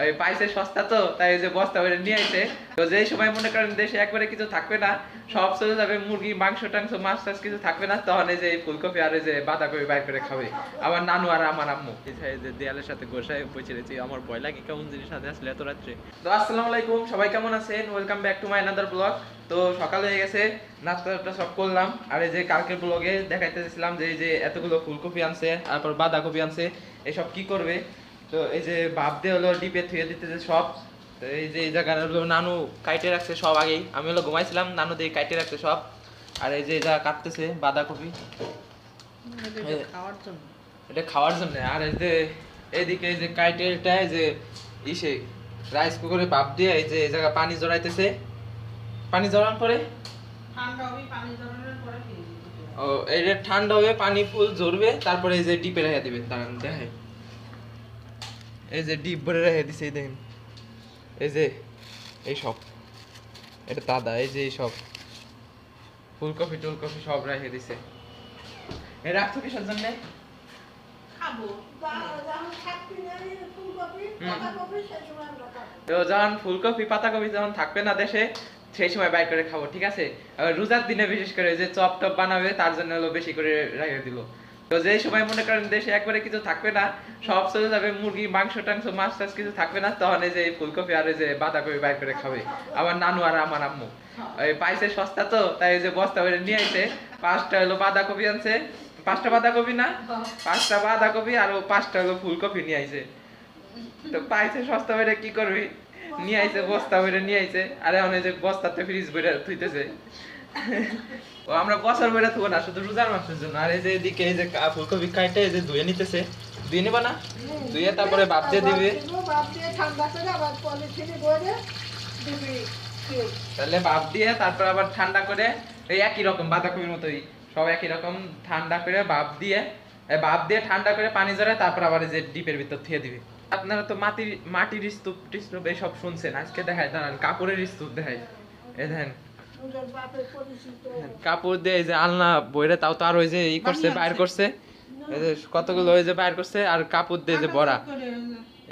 ওই পাইছে সস্তা তো তাই ওই যে বস্তা নিয়ে আইছে। তো যেই সময় মনে করেন দেশে একবারে কিছু থাকবে না সব চলে যাবে মুরগি মাংস টাংস মাছ টাছ কিছু থাকবে না তখন এই যে ফুলকপি আর এই যে বাঁধাকপি বাইর করে খাবে। আমার নানু আর আমার আম্মু। যে দেয়ালের সাথে গোসায় আমার ভয় লাগে কেমন জিনিস সাথে আসলে এত রাত্রে। তো আসসালামু আলাইকুম সবাই কেমন আছেন? Welcome back to my another blog তো সকাল হয়ে গেছে নাস্তা টাস্তা সব করলাম। আর এই যে কালকের ব্লগে দেখাইতেছিলাম যে এই যে এতগুলো ফুলকপি আনছে তারপর বাঁধাকপি আনছে এসব কি করবে? তো এই যে বাপ দিয়ে হলো ডিপে থুয়ে দিতেছে সব। তো এই যে এই জায়গার হলো নানু কাইটে রাখছে সব আগেই। আমি হলো ঘুমাইছিলাম নানু দিয়ে কাইটে রাখছে সব। আর এই যে যা কাটতেছে বাঁধাকপি। এটা খাওয়ার জন্য। এটা খাওয়ার জন্য। আর এই যে এইদিকে এই যে কাইটেলটা এই যে ইসে রাইস কুকারে ভাপ দিয়ে এই যে এই জায়গা পানি জড়াইতেছে। পানি জড়ানোর পরে? ঠান্ডা হবে পানি জড়ানোর পরে খেয়ে দিতে ও এটা ঠান্ডা হবে পানি ফুল ঝরবে তারপরে এই যে ডিপে রেখে দিবে। দাঁড়ান দেখে এই যে ডিপ ভরে রেখে দিছে এই দেখেন। এই যে এই সব। এটা দাদা এই যে এই সব। ফুলকপি টুলকপি সব রেখে দিছে। এ রাখছো কিসের জন্য? যখন ফুলকপি পাতাকপি যখন থাকবে না দেশে সেই সময় বাইর করে খাব ঠিক আছে? রোজার দিনে বিশেষ করে যে চপ টপ বানাবে তার জন্য হলো বেশি করে রেখে দিল। তো যেই সময় মনে করেন দেশে একবারে কিছু থাকবে না, সব চলে যাবে, মুরগি, মাংস, টাংস, মাছ টাছ কিছু থাকবে না, তখন এই যে ফুলকপি আর এই যে বাঁধাকপি বাইর করে খাবে। আমার নানু আর আমার আম্মু। ওই পাইছে সস্তা তো, তাই যে বস্তা করে নিয়ে আইছে। পাঁচটা হলো বাঁধাকপি আনছে। পাঁচটা বাঁধাকপি না? পাঁচটা বাঁধাকপি আর পাঁচটা হলো ফুলকপি নিয়ে আইছে। তো পাইছে সস্তা বেড়ে কি করবি? নিয়ে আইছে, বস্তা বেড়ে নিয়ে আইছে। আরে অনেক যে বস্তাতে ফ্রিজ বেড়ে থুইতেছে। ও আমরা বছর বেড়ে থুবো না শুধু রোজার মাসের জন্য। আর এই যে এদিকে এই যে ফুলকপি কাইটে এই যে ধুয়ে নিতেছে। ধুয়ে নিবা না? ধুয়ে তারপরে ভাপ দিয়ে দিবে। তাহলে ভাপ দিয়ে তারপর আবার ঠান্ডা করে এই একই রকম বাঁধাকপির মতোই। সব একই রকম ঠান্ডা করে ভাপ দিয়ে ভাপ দিয়ে ঠান্ডা করে পানি জড়ায় তারপর আবার এই যে ডিপের ভিতর থুয়ে দিবে। আপনারা তো মাটির মাটির স্তূপ টিস্তূপ এইসব শুনছেন। আজকে দেখায় দাঁড়ান কাপড়ের স্তূপ দেখায় এই দেখেন কাপড় দিয়ে যে আলনা বইরে তাও তো আর ওই যে ই করছে বাইর করছে। এই যে কতগুলো ওই যে বাইর করছে আর কাপড় দিয়ে যে ভরা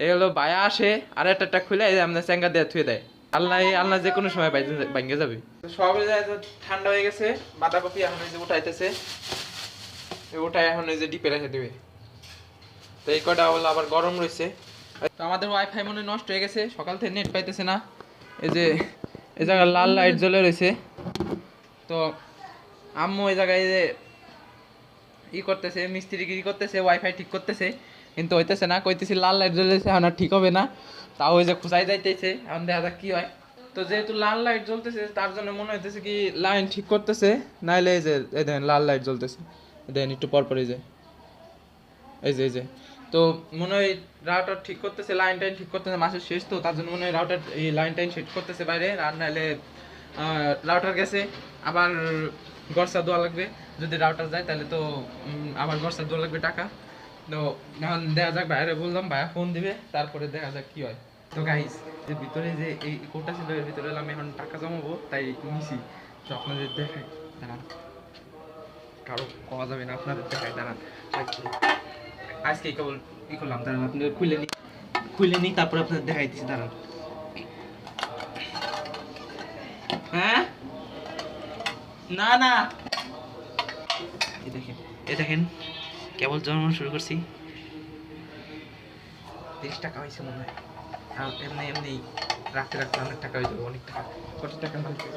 এগুলো বায়া আসে আর একটা একটা খুলে আপনার চেঙ্গা দিয়ে থুয়ে দেয়। আল্লাহ আল্লাহ যে কোনো সময় ভাঙ্গে যাবে। সব ঠান্ডা হয়ে গেছে বাঁধাকপি এখন এই যে উঠাইতেছে। উঠাই এখন এই যে ডিপে রেখে দিবে। তো এই কটা হলো আবার গরম রয়েছে। তো আমাদের ওয়াইফাই মনে নষ্ট হয়ে গেছে সকাল থেকে নেট পাইতেছে না। এই যে এই জায়গায় লাল লাইট জ্বলে রয়েছে। তো আম্মু এই জায়গায় যে ই করতেছে মিস্ত্রিগিরি করতেছে ওয়াইফাই ঠিক করতেছে, কিন্তু হইতেছে না, কইতেছি লাল লাইট জ্বলেছে এখন ঠিক হবে না। তাও ওই যে খুঁজাই যাইতেছে, এখন দেখা যাক কি হয়। তো যেহেতু লাল লাইট জ্বলতেছে, তার জন্য মনে হইতেছে কি লাইন ঠিক করতেছে, নাইলে এই যে দেখেন লাল লাইট জ্বলতেছে। দেখেন একটু পর পর যে, এই যে এই যে। তো মনে হয় রাউটার ঠিক করতেছে লাইন টাইন ঠিক করতেছে, মাসের শেষ তো, তার জন্য মনে হয় রাউটার এই লাইন টাইন সেট করতেছে বাইরে, আর নাহলে রাউটার গেছে, আবার গরসা দোয়া লাগবে, যদি রাউটার যায় তাহলে তো আবার গরসা দোয়া লাগবে টাকা। তো এখন দেখা যাক বাইরে বললাম, ভাইয়া ফোন দিবে, তারপরে দেখা যাক কি হয়। তো গাইস যে ভিতরে যে এই কোটা ছিল, এর ভিতরে আমি এখন টাকা জমাবো, তাই নিছি। তো আপনাদের দেখাই, দাঁড়ান। কারও পাওয়া যাবে না, আপনাদের দেখাই, দাঁড়ান। আজকে কেবল ই করলাম, দাঁড়ান আপনাদের খুলে নি খুলে নি, তারপর আপনাদের দেখাইতেছি, দাঁড়ান। হ্যাঁ? না না। এই দেখেন এই দেখেন, কেবল জন্ম শুরু করছি। তিরিশ টাকা হয়েছে মনে হয়। এমনি এমনি রাখতে রাখতে অনেক টাকা হয়ে যাবে, অনেক টাকা। কত টাকা হয়েছে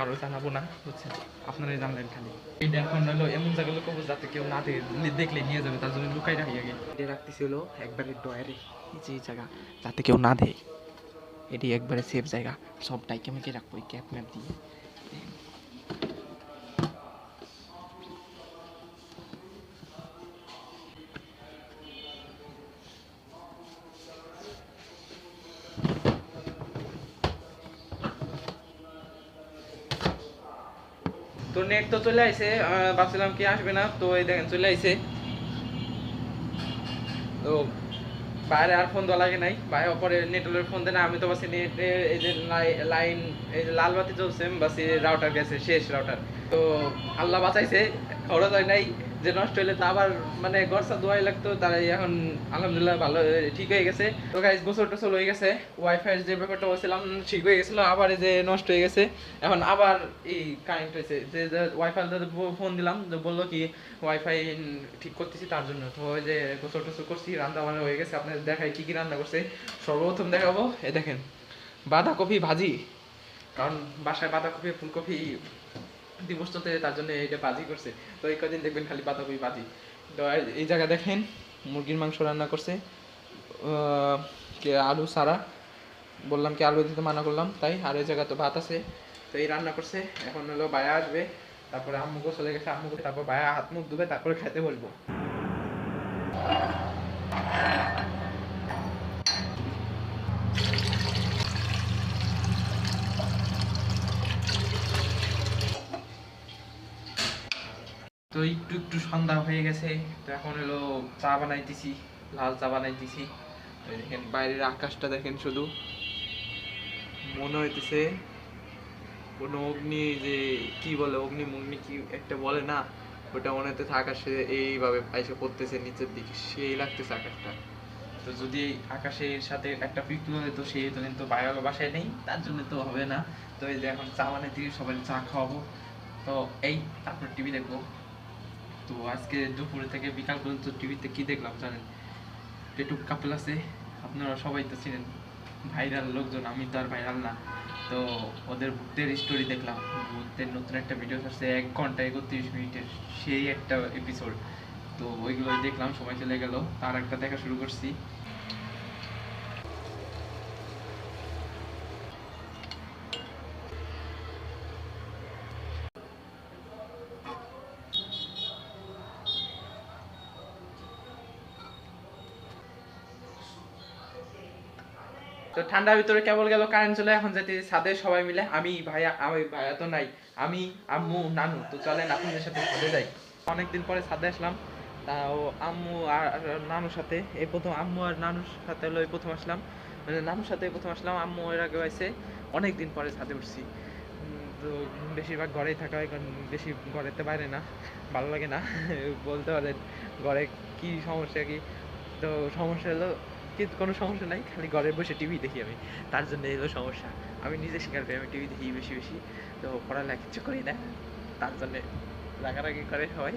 কারও জানাব না বুঝছেন আপনারাই জানলেন খালি। এটা এখন হলো এমন জায়গায় লুকাবো যাতে কেউ না দেখে দেখলে নিয়ে যাবে, তার জন্য লুকাই রাখি আগে। এটা রাখতেছিল একবারে ডয়ারে যে জায়গা, যাতে কেউ না দেয়, এটি একবারে সেফ জায়গা। সবটাই কেমন রাখব, এই ক্যাপ ম্যাপ দিয়ে। নেট তো চলে আইছে ভাবছিলাম কি আসবে না, তো এই দেখেন চলে আইছে। তো বাইরে আর ফোন দেওয়া লাগে নাই বাইরে পরে নেটওয়ার্কের ফোন দেয় না, আমি তো বাসি নেট এই যে লাইন, এই যে লাল বাতি চলছে বাসি রাউটার গেছে, শেষ রাউটার তো আল্লাহ বাঁচাইছে, খরচ হয় নাই। যে নষ্ট হলে তা আবার মানে গরসা দোয়াই লাগতো তারাই এখন আলহামদুলিল্লাহ ভালো ঠিক হয়ে গেছে। তো গাইজ গোসল টোসল হয়ে গেছে। ওয়াইফাই যে ব্যাপারটা বলছিলাম, ঠিক হয়ে গেছিল, আবার যে নষ্ট হয়ে গেছে। এখন আবার এই কারেন্ট হয়েছে। যে ওয়াইফাই ফোন দিলাম, যে বলল কি ওয়াইফাই ঠিক করতেছি তার জন্য। তো ওই যে গোসল টোসল করছি, রান্না বান্না হয়ে গেছে। আপনাদের দেখাই কি কি রান্না করছে। সর্বপ্রথম দেখাবো, এ দেখেন, বাঁধাকপি ভাজি। কারণ বাসায় বাঁধাকপি, ফুলকপি দিবস চলতে তার জন্য এটা ভাজি করছে। তো এই কদিন দেখবেন খালি বাঁধাকপি ভাজি তো এই- জায়গা দেখেন, মুরগির মাংস রান্না করছে। আলু, সারা। বললাম কি আলু দিতে মানা করলাম, তাই আর এই জায়গা তো ভাত আছে। তো এই রান্না করছে, এখন হলো বায়া আসবে, তারপরে আম্মুকে চলে গেছে আম্মুকে তারপর বায়া হাত মুখ ধুবে, তারপরে খেতে বলব তো একটু একটু সন্ধ্যা হয়ে গেছে, তো এখন হলো চা বানাইতেছি, লাল চা বানাইতেছি। তো দেখেন, বাইরের আকাশটা দেখেন শুধু। মনে হইতেছে কোনো অগ্নি যে, কি বলে অগ্নি মুগ্নি কি একটা বলে না, ওটা মনে হইতেছে আকাশে এইভাবে এসে পড়তেছে নিচের দিকে, সেই লাগতেছে আকাশটা। তো যদি আকাশের সাথে একটা পিক তুলে দিত সেই তো কিন্তু বাইরে বাসায় নেই, তার জন্য তো হবে না। তো এই যে এখন চা বানাইতে সবাই চা খাওয়াবো। তো এই, তারপর টিভি দেখব। তো আজকে দুপুরে থেকে বিকাল পর্যন্ত টিভিতে কি দেখলাম জানেন? পেটুক কাপল আছে, আপনারা সবাই তো চিনেন। ভাইরাল লোকজন, আমি তো আর ভাইরাল না। তো ওদের ভূতের স্টোরি দেখলাম। ভূতের নতুন একটা ভিডিও আসছে, এক ঘণ্টা একত্রিশ মিনিটের সেই একটা এপিসোড তো ওইগুলো দেখলাম, সময় চলে গেল। তার একটা দেখা শুরু করছি। তো ঠান্ডার ভিতরে কেবল গেল কারেন্ট চলে, এখন যেতে ছাদে সবাই মিলে, আমি, ভাইয়া আমি, ভাইয়া তো নাই, আমি, আম্মু, নানু, তো চলেন, আপনাদের সাথে ছাদে যাই। অনেকদিন পরে ছাদে আসলাম, তাও আম্মু আর নানুর সাথে, এই প্রথম আম্মু আর নানুর সাথে হলো এই প্রথম আসলাম মানে নানুর সাথে প্রথম আসলাম, আম্মু এর আগে হয়েছে অনেক দিন পরে ছাদে উঠছি। তো বেশিরভাগ ঘরেই থাকা হয়, কারণ বেশি ঘরেতে বাইরে না, ভালো লাগে না, বলতে পারেন, ঘরে কি সমস্যা কি? তো সমস্যা হলো কিন্তু কোনো সমস্যা নাই, খালি ঘরে বসে টিভি দেখি আমি। তার জন্য এলো সমস্যা। আমি নিজে স্বীকার করি আমি টিভি দেখি বেশি বেশি। তো পড়ালেখা কিছু করি না। তার জন্য রাগারাগি করে সবাই,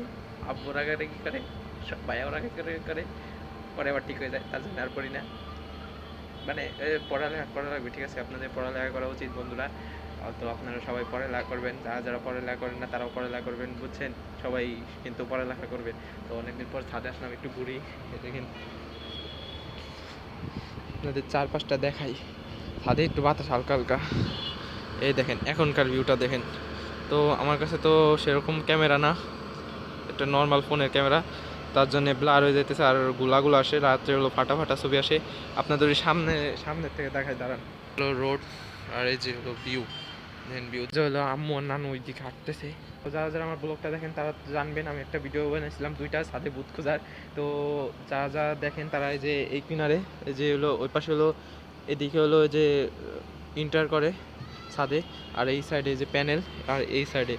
আব্বু রাগারাগি করে ভাইয়াও রাগারাগি করে। পরে আবার ঠিক হয়ে যায়, তার জন্য আর পড়ি না। মানে পড়ালেখা করা লাগবে, ঠিক আছে? আপনাদের পড়ালেখা করা উচিত, বন্ধুরা। তো আপনারা সবাই পড়ালেখা করবেন, যারা যারা পড়ালেখা করেন না, তারাও পড়ালেখা করবেন, বুঝছেন? সবাই কিন্তু পড়ালেখা করবেন তো অনেকদিন পর ছাদে আসলাম, একটু ঘুরি দেখেন আপনাদের চারপাশটা দেখাই। ছাদে একটু বাতাস হালকা হালকা। এই দেখেন, এখনকার ভিউটা দেখেন। তো আমার কাছে তো সেরকম ক্যামেরা না, একটা নর্মাল ফোনের ক্যামেরা। তার জন্য ব্লার হয়ে যেতেছে আর গুলাগুলো আসে, রাত্রে হলো ফাটা ফাটা ছবি আসে। আপনাদের সামনে, সামনের থেকে দেখায় দাঁড়ান। হলো রোড আর এই যে হলো ভিউ হলো আম্মু আর নানু ওই দিকে হাঁটতেছে। তো যারা যারা আমার ব্লগটা দেখেন, তারা জানবেন, আমি একটা ভিডিও বানিয়েছিলাম দুইটা সাথে বুথ খোঁজার। তো যারা যারা দেখেন, তারা এই যে এই কিনারে যে হলো ওই পাশে হলো, এদিকে হলো যে ইন্টার করে ছাদে আর এই সাইডে যে প্যানেল আর এই সাইডে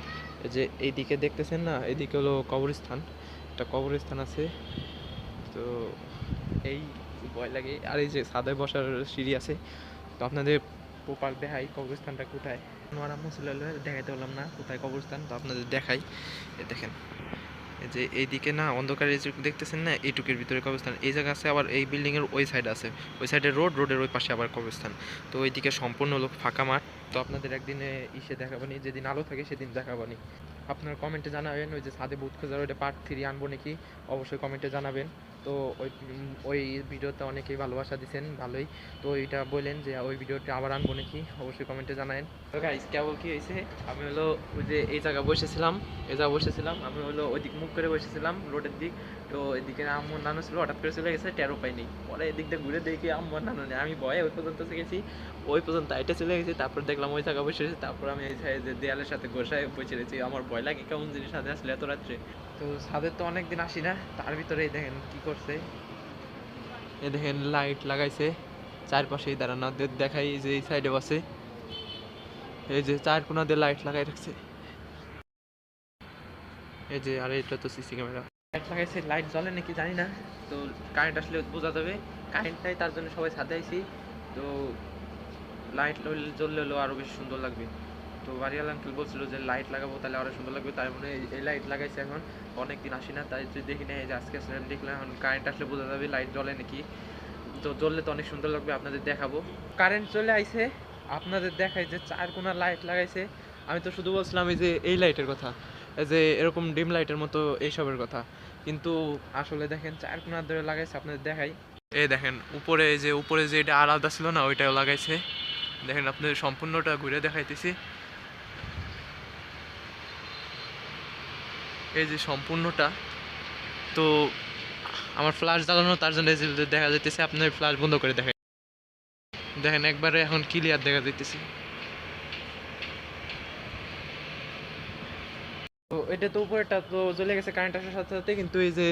যে এইদিকে দেখতেছেন না এদিকে হলো কবরস্থান। একটা কবরস্থান আছে। তো এই ভয় লাগে। আর এই যে ছাদে বসার সিঁড়ি আছে। তো আপনাদের প্রপার দেখাই কবরস্থানটা কোথায়? আমার আম্মু দেখাইতে পারলাম না, কোথায় কবরস্থান? তো আপনাদের দেখাই। দেখেন যে এইদিকে না, অন্ধকারে দেখতেছেন না, এইটুকের ভিতরে কবরস্থান। এই জায়গা আছে আবার এই বিল্ডিং এর ওই সাইড আছে। ওই সাইডে রোড রোডের ওই পাশে আবার কবরস্থান। তো ওইদিকে সম্পূর্ণ লোক ফাঁকা মাঠ। তো আপনাদের একদিনে ইসে দেখাবানি, যেদিন আলো থাকে সেদিন দেখাবানি। আপনারা কমেন্টে জানাবেন, ওই যে সাদে বুথ খোঁজার ওইটা পার্ট থ্রি আনব নাকি? অবশ্যই কমেন্টে জানাবেন। তো ওই ওই ভিডিওতে অনেকেই ভালোবাসা দিছেন, ভালোই। তো এটা বললেন যে, ওই ভিডিওটা আবার আনব নাকি? অবশ্যই কমেন্টে জানাবেন তো গাইস কেবল কি হয়েছে? আমি হলো ওই যে এই জায়গা বসেছিলাম, এই জায়গা বসেছিলাম। আমি হলো ওই দিক মুখ করে বসেছিলাম, রোডের দিক। তো এদিকে আম্মুর নানু ছিল, হঠাৎ করে চলে গেছে টেরো পাইনি। পরে এদিক দিয়ে ঘুরে দেখি আম্মুর নানু নেই। আমি ভয়ে ওই পর্যন্ত গেছি ওই পর্যন্ত আইটে চলে গেছি, তারপর দেখলাম ওই জায়গা বসে তারপর আমি এই যে দেয়ালের সাথে গোসায় বসে আমার ভয় লাগে কেমন জিনিস সাথে আসলে এত রাত্রে। তো ছাদের তো অনেকদিন আসি না, তার ভিতরে দেখেন কি করছে। এই দেখেন লাইট লাগাইছে, চারপাশেই দাঁড়ানো দেখাই যে এই সাইডে বসে এই যে চার কোনা দিয়ে লাইট লাগাই রাখছে। এই যে, আর এটা তো সিসি ক্যামেরা লাইট লাগাইছে লাইট জ্বলে নাকি জানি না, তো কারেন্ট আসলে বোঝা যাবে। কারেন্ট নাই, তার জন্য সবাই ছাদে আইছি। তো লাইট জ্বললে হলো আরও বেশি সুন্দর লাগবে। তো বাড়িওয়ালা আঙ্কেল বলছিল যে লাইট লাগাবো, তাহলে আরও সুন্দর লাগবে। তাই মানে এই লাইট লাগাইছে এখন অনেক দিন আসি না, তাই দেখি না এই যে আজকে আসলে দেখলাম, এখন কারেন্ট আসলে বোঝা যাবে লাইট জ্বলে নাকি। তো জ্বললে তো অনেক সুন্দর লাগবে, আপনাদের দেখাবো। কারেন্ট চলে আইছে, আপনাদের দেখাই যে চার কোনা লাইট লাগাইছে। আমি তো শুধু বলছিলাম এই যে এই লাইটের কথা, এই যে এরকম ডিম লাইটের মতো এইসবের কথা। কিন্তু আসলে দেখেন চার কোনা ধরে লাগাইছে, আপনাদের দেখাই। এই দেখেন, উপরে যে উপরে যে এটা আলাদা ছিল না, ওইটাও লাগাইছে। দেখেন, আপনাদের সম্পূর্ণটা ঘুরে দেখাইতেছি। এই যে সম্পূর্ণটা, তো আমার ফ্ল্যাশ জ্বালানো, তার জন্য দেখা যাইতেছে আপনার ফ্ল্যাশ বন্ধ করে দেখেন। দেখেন, একবারে এখন ক্লিয়ার দেখা যাইতেছে। তো এটা তো উপরেটা তো জ্বলে গেছে কারেন্ট আসার সাথে সাথে, কিন্তু এই যে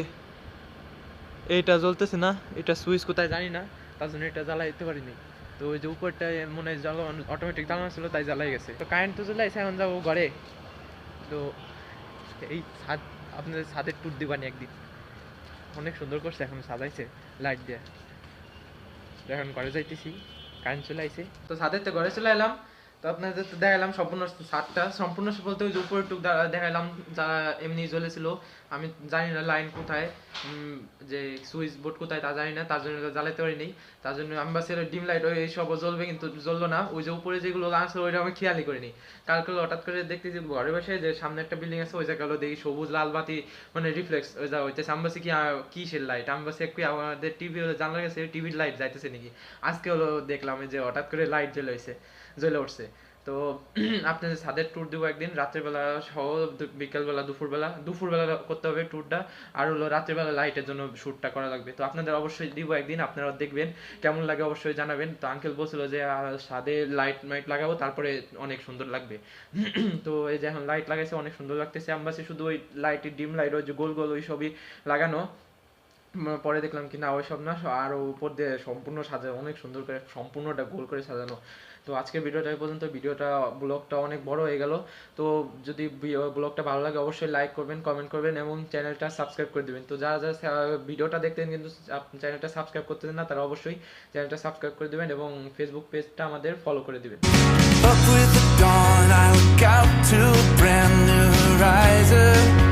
এইটা জ্বলতেছে না, এটা সুইচ কোথায় জানি না, তার জন্য এটা জ্বালাইতে পারিনি। তো ওই যে উপরটা মনে হয় জ্বালানো অটোমেটিক জ্বালানো ছিল, তাই জ্বালাই গেছে। তো কারেন্ট তো জ্বলাইছে এখন যাব ঘরে। তো এই ছাদ আপনাদের ছাদের ট্যুর দিবানি একদিন। অনেক সুন্দর করছে, এখন সাজাইছে লাইট দিয়ে। এখন ঘরে যাইতেছি, কারেন্ট চলে আইছে। তো ছাদের তো ঘরে চলে এলাম। তো আপনাদের তো দেখালাম সম্পূর্ণ ছাদটা সম্পূর্ণ বলতে ওই যে উপরে টুক দেখালাম যা এমনি জ্বলেছিল। আমি জানি না লাইন কোথায় যে সুইচ বোর্ড কোথায় তা জানি না, তার জন্য জ্বালাতে পারিনি। তার জন্য আমি বাসের ডিম লাইট, ওই সব জ্বলবে কিন্তু জ্বললো না। ওই যে উপরে যেগুলো আছে, ওইটা আমি খেয়ালই করিনি। কালকে হঠাৎ করে দেখতেছি ঘরে বসে যে সামনে একটা বিল্ডিং আছে, ওই জায়গায় দেখি সবুজ, লাল বাতি মানে রিফ্লেক্স ওই যা হইতেছে। আমি বলছি কি কিসের লাইট আমি বলছি একটু আমাদের টিভি জানলা গেছে টিভির লাইট যাইতেছে নাকি? আজকে হলো দেখলাম যে হঠাৎ করে লাইট জ্বলে হয়েছে জ্বলে উঠছে। তো আপনাদের ছাদের ট্যুর দেবো একদিন, রাত্রেবেলা সহ বিকেলবেলা, দুপুরবেলা দুপুরবেলা করতে হবে ট্যুরটা আর হলো রাত্রেবেলা লাইটের জন্য শ্যুটটা করা লাগবে। তো আপনাদের অবশ্যই দিব একদিন, আপনারা দেখবেন, কেমন লাগে অবশ্যই জানাবেন। তো আঙ্কেল বলছিল যে ছাদে লাইট মাইট লাগাবো, তারপরে অনেক সুন্দর লাগবে। তো এই যে এখন লাইট লাগাইছে, অনেক সুন্দর লাগতেছে। আমবাসে শুধু ওই লাইটের ডিম লাইট, ওই যে গোল গোল ওই সবই লাগানো। পরে দেখলাম কি না ওইসব না আরও উপর দিয়ে সম্পূর্ণ সাজানো অনেক সুন্দর করে সম্পূর্ণটা গোল করে সাজানো। তো আজকের ভিডিওটা এই পর্যন্ত, ভিডিওটা, ব্লগটা অনেক বড় হয়ে গেল। তো যদি ব্লগটা ভালো লাগে, অবশ্যই লাইক করবেন কমেন্ট করবেন এবং চ্যানেলটা সাবস্ক্রাইব করে দিবেন। তো যারা যারা ভিডিওটা দেখতেন কিন্তু চ্যানেলটা সাবস্ক্রাইব করতেন না, তারা অবশ্যই চ্যানেলটা সাবস্ক্রাইব করে দিবেন এবং ফেসবুক পেজটা আমাদের ফলো করে দিবেন। I look out to a brand new.